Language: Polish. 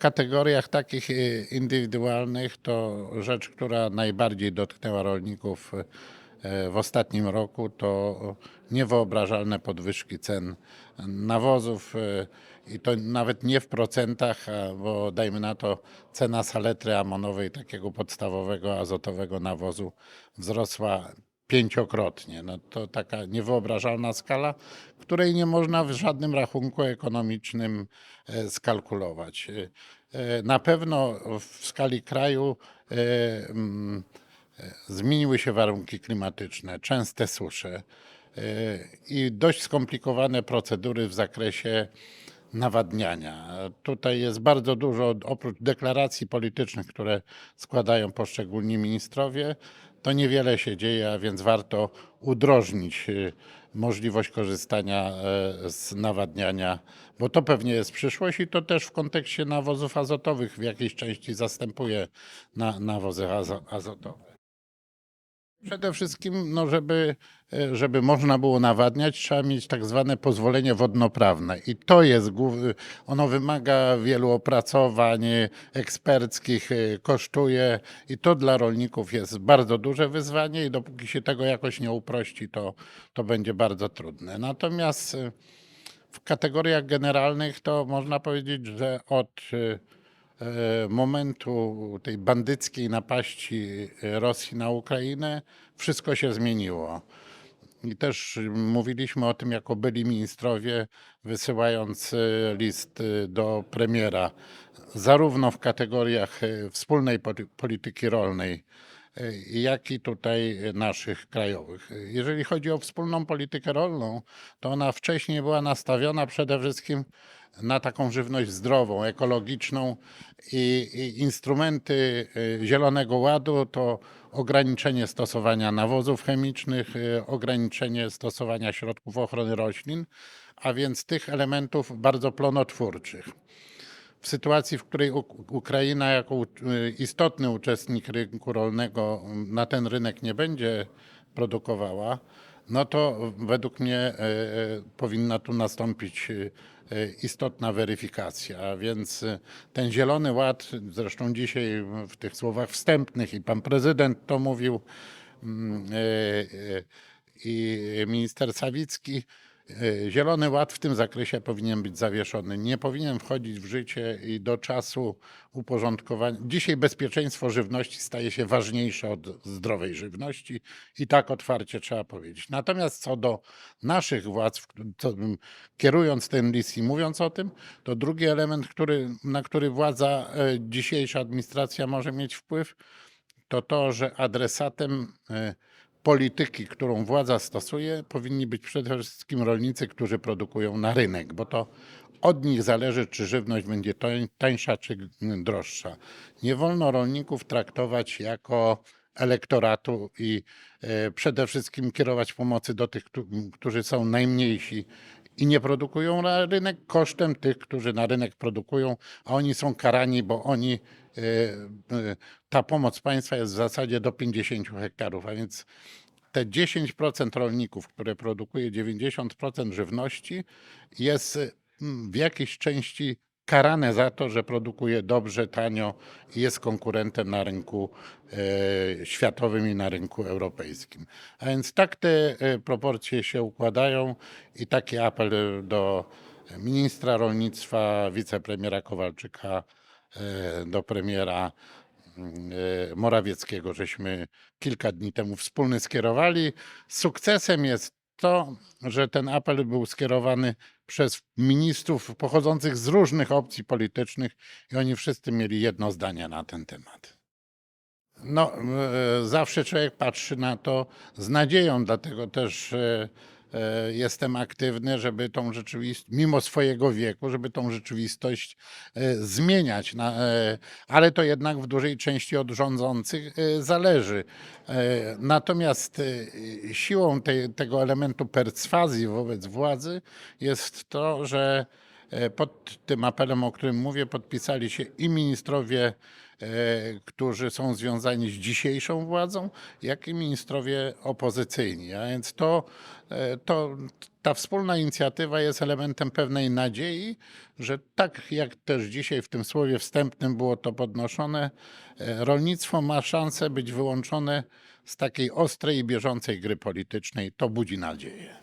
kategoriach takich y, indywidualnych to rzecz, która najbardziej dotknęła rolników y, w ostatnim roku, to niewyobrażalne podwyżki cen nawozów y, i to nawet nie w procentach, bo dajmy na to cena saletry amonowej, takiego podstawowego azotowego nawozu wzrosła pięciokrotnie. No to taka niewyobrażalna skala, której nie można w żadnym rachunku ekonomicznym e, skalkulować. E, e, Na pewno w skali kraju zmieniły się warunki klimatyczne, częste susze i dość skomplikowane procedury w zakresie nawadniania. Tutaj jest bardzo dużo, oprócz deklaracji politycznych, które składają poszczególni ministrowie, to niewiele się dzieje, a więc warto udrożnić y, możliwość korzystania e, z nawadniania, bo to pewnie jest przyszłość i to też w kontekście nawozów azotowych w jakiejś części zastępuje na, nawozy azo, azotowe. Przede wszystkim, no żeby, e, żeby można było nawadniać, trzeba mieć tak zwane pozwolenie wodnoprawne. I to jest, głów- ono wymaga wielu opracowań e, eksperckich, e, kosztuje i to dla rolników jest bardzo duże wyzwanie i dopóki się tego jakoś nie uprości, to, to będzie bardzo trudne. Natomiast w kategoriach generalnych to można powiedzieć, że od momentu tej bandyckiej napaści e, Rosji na Ukrainę wszystko się zmieniło. I też mówiliśmy o tym jako byli ministrowie, wysyłając e, list e, do premiera, zarówno w kategoriach e, wspólnej poli- polityki rolnej, e, jak i tutaj naszych krajowych. Jeżeli chodzi o wspólną politykę rolną, to ona wcześniej była nastawiona przede wszystkim na taką żywność zdrową, ekologiczną i, i instrumenty y, Zielonego Ładu to ograniczenie stosowania nawozów chemicznych, y, ograniczenie stosowania środków ochrony roślin, a więc tych elementów bardzo plonotwórczych w sytuacji, w której Uk- Ukraina jako istotny uczestnik rynku rolnego na ten rynek nie będzie produkowała, no to według mnie e, e, powinna tu nastąpić e, istotna weryfikacja. Więc ten Zielony Ład, zresztą dzisiaj w tych słowach wstępnych i pan prezydent to mówił, mm, i minister Sawicki. E, Zielony Ład w tym zakresie powinien być zawieszony. Nie powinien wchodzić w życie i do czasu uporządkowania. Dzisiaj bezpieczeństwo żywności staje się ważniejsze od zdrowej żywności i tak otwarcie trzeba powiedzieć. Natomiast co do naszych władz, kierując ten list i mówiąc o tym, to drugi element, który, na który władza, e, dzisiejsza administracja może mieć wpływ, to to, że adresatem e, polityki, którą władza stosuje, powinni być przede wszystkim rolnicy, którzy produkują na rynek, bo to od nich zależy, czy żywność będzie tań- tańsza, czy droższa. Nie wolno rolników traktować jako elektoratu i e, przede wszystkim kierować pomocy do tych, któ- którzy są najmniejsi i nie produkują na rynek kosztem tych, którzy na rynek produkują, a oni są karani, bo oni e, e, ta pomoc państwa jest w zasadzie do 50 hektarów, a więc te 10% rolników, które produkuje 90% żywności, jest mm, w jakiejś części karane za to, że produkuje dobrze, tanio i jest konkurentem na rynku e, światowym i na rynku europejskim. A więc tak te e, proporcje się układają i taki apel do ministra rolnictwa, wicepremiera Kowalczyka, e, do premiera e, Morawieckiego, żeśmy kilka dni temu wspólny skierowali. Sukcesem jest to, że ten apel był skierowany przez ministrów pochodzących z różnych opcji politycznych i oni wszyscy mieli jedno zdanie na ten temat. No, e, zawsze człowiek patrzy na to z nadzieją, dlatego też e, jestem aktywny, żeby tą rzeczywistość, mimo swojego wieku, żeby tą rzeczywistość e, zmieniać. E, ale to jednak w dużej części od rządzących e, zależy. E, Natomiast e, siłą tego elementu perswazji wobec władzy jest to, że e, pod tym apelem, o którym mówię, podpisali się i ministrowie którzy są związani z dzisiejszą władzą, jak i ministrowie opozycyjni. A więc to, e, to ta wspólna inicjatywa jest elementem pewnej nadziei, że tak jak też dzisiaj w tym słowie wstępnym było to podnoszone, e, rolnictwo ma szansę być wyłączone z takiej ostrej i bieżącej gry politycznej. To budzi nadzieję.